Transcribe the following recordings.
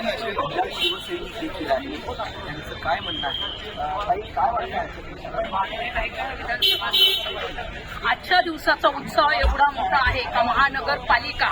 शिवसैनिक देखील आहे त्यांचं काय म्हणणं आहे काय वाटतं आजच्या दिवसाचा उत्सव एवढा मोठा आहे का महानगरपालिका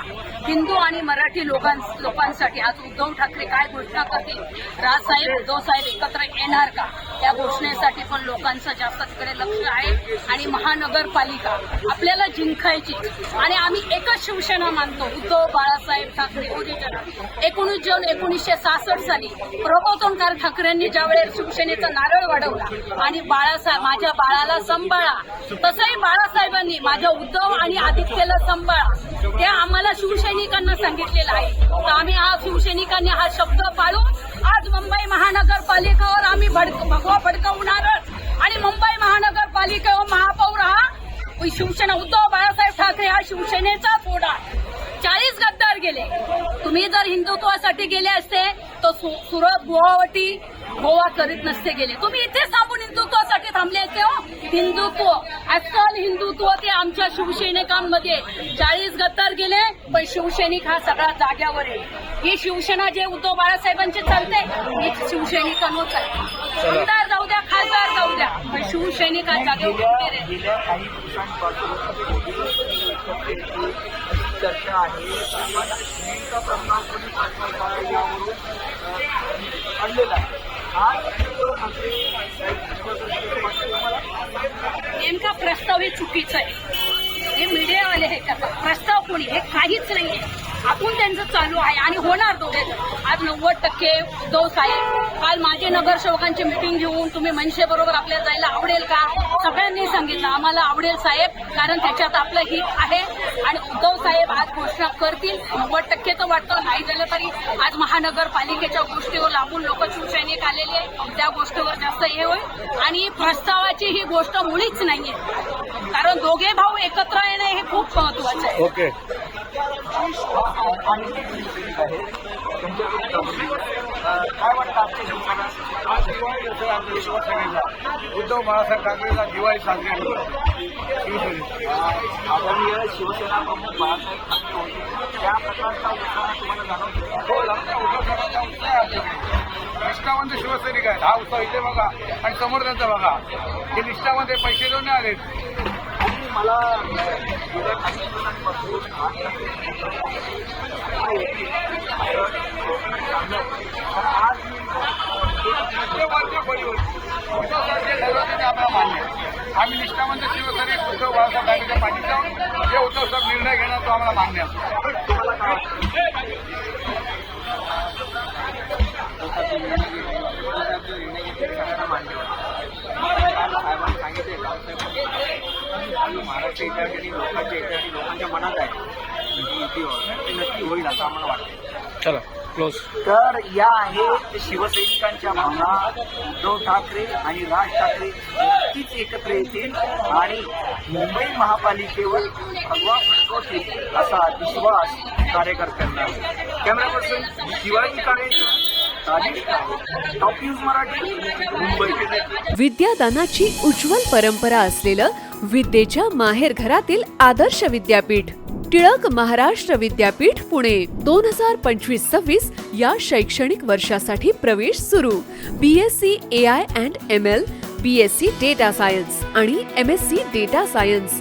हिंदू आणि मराठी लोकां लोकांसाठी? आज उद्धव ठाकरे काय घोषणा करतील? राजसाहेब उद्धव साहेब एकत्र येणार का? त्या घोषणेसाठी पण लोकांचं जास्त तिकडे लक्ष आहे. आणि महानगरपालिका आपल्याला जिंकायची. आणि आम्ही एकच शिवसेना मानतो. उद्धव बाळासाहेब ठाकरे ओरिजिनल एकोणीस जून एकोणीसशे सहासष्ट साली प्रबोधनकार ठाकरेंनी ज्यावेळेस शिवसेनेचा नारळ वाढवला आणि बाळासाहेब माझ्या बाळाला सांभाळा तसंही बाळासाहेबांनी माझ्या उद्धव आणि आदित्यला सांभाळा. ते आम्हाला शिवसैनिकांना सांगितलेलं आहे. तर आम्ही हा शिवसैनिकांनी हा शब्द पाळून आज मुंबई महानगरपालिकेवर आम्ही भडक भगवा भडकवणारच आणि मुंबई महानगरपालिकेवर महापौर हा शिवसेना उद्धव बाळासाहेब ठाकरे हा शिवसेनेचा फोडा. चाळीस गद्दार गेले. तुम्ही जर हिंदुत्वासाठी गेले असते तर सु- सुरत गुवाहाटी गोवा करीत नसते गेले. तुम्ही इथेच थांबून हिंदुत्वासाठी थांबले असते हो. हिंदुत्व. अस्सल हिंदुत्व ते आमच्या शिवसैनिकांमध्ये. चाळीस गत्तर गेले पण शिवसैनिक हा सगळा जाग्यावर आहे. ही शिवसेना जे उद्धव बाळासाहेबांचे चालते ही शिवसैनिकांवर चालते आमदार जाऊ द्या खासदार जाऊ द्या पण शिवसैनिक हा जागेवर चर्चा आहे आम्हाला नेमका प्रस्ताव कोणी पाठवायचा यावरून अं, आणलेला आहे आज उद्धव ठाकरे साहेब विश्वासार्हतेचं वाटतं तुम्हाला? नेमका प्रस्ताव हे चुकीचं आहे. हे मीडियावाले हे करतात प्रस्ताव कोणी? हे काहीच नाहीये. आपण त्यांचं चालू आहे आणि होणार दोघे आज नव्वद टक्के उद्धव साहेब काल माझे नगरसेवकांची मिटिंग घेऊन तुम्ही मनसेबरोबर आपल्याला जायला आवडेल का? सगळ्यांनी सांगितलं. आम्हाला आवडेल साहेब कारण त्याच्यात आपलं हित आहे. आणि उद्धव साहेब आज घोषणा करतील. नव्वद टक्के तर वाटतं नाही झालं तरी आज महानगरपालिकेच्या गोष्टीवर लागून लोक आलेले आहे. त्या गोष्टीवर जास्त हे होईल. आणि प्रस्तावाची ही गोष्ट मुळीच नाहीये. कारण दोघे भाऊ एकत्र येणे हे खूप महत्वाचं आहे. ओके. काय वाटतं आज दिवाळी आमच्या शिवसेनेचा उद्धव बाळासाहेब ठाकरेचा दिवाळी साजरी आदरणीय शिवसेना प्रमुख बाळासाहेब ठाकरे होते. त्या प्रकारचा उत्साह तुम्हाला जाणवतो हो लागला उद्धव उत्साह आहे आमच्याकडे निष्ठावंत शिवसैनिक आहेत. हा उत्सव इथे बघा. आणि समोर त्यांचा बघा. हे निष्ठावंत पैसे देऊन आणि मला मान्य. आम्ही निष्ठावंत शिवसैनिक उद्धव बाळासाहेब ठाकरेच्या जाऊन जे उद्धव साहेब निर्णय घेणार तो आम्हाला मान्य आहे साहेबांनी सांगितले आणि महाराष्ट्र याच्यासाठी लोकांच्या याच्यासाठी लोकांच्या मनात आहे. युती. ते नक्की होईल असं आम्हाला वाटतं. चला क्लोज तर या आहेत शिवसैनिकांच्या भावना. उद्धव ठाकरे आणि राज ठाकरे नक्कीच एकत्र येतील. आणि मुंबई महापालिकेवर भगवा फडकवतील असा विश्वास कार्यकर्त्यांना. कॅमेरा पर्सन शिवाजी काळे, विद्यादानाची उज्ज्वल परंपरा असलेलं विद्येच्या माहेरघरातील आदर्श विद्यापीठ टिळक महाराष्ट्र विद्यापीठ पुणे. दोन हजार पंचवीस सव्वीस या शैक्षणिक वर्षासाठी प्रवेश सुरू. B S C A I and M L B S C data science आणि M S C data science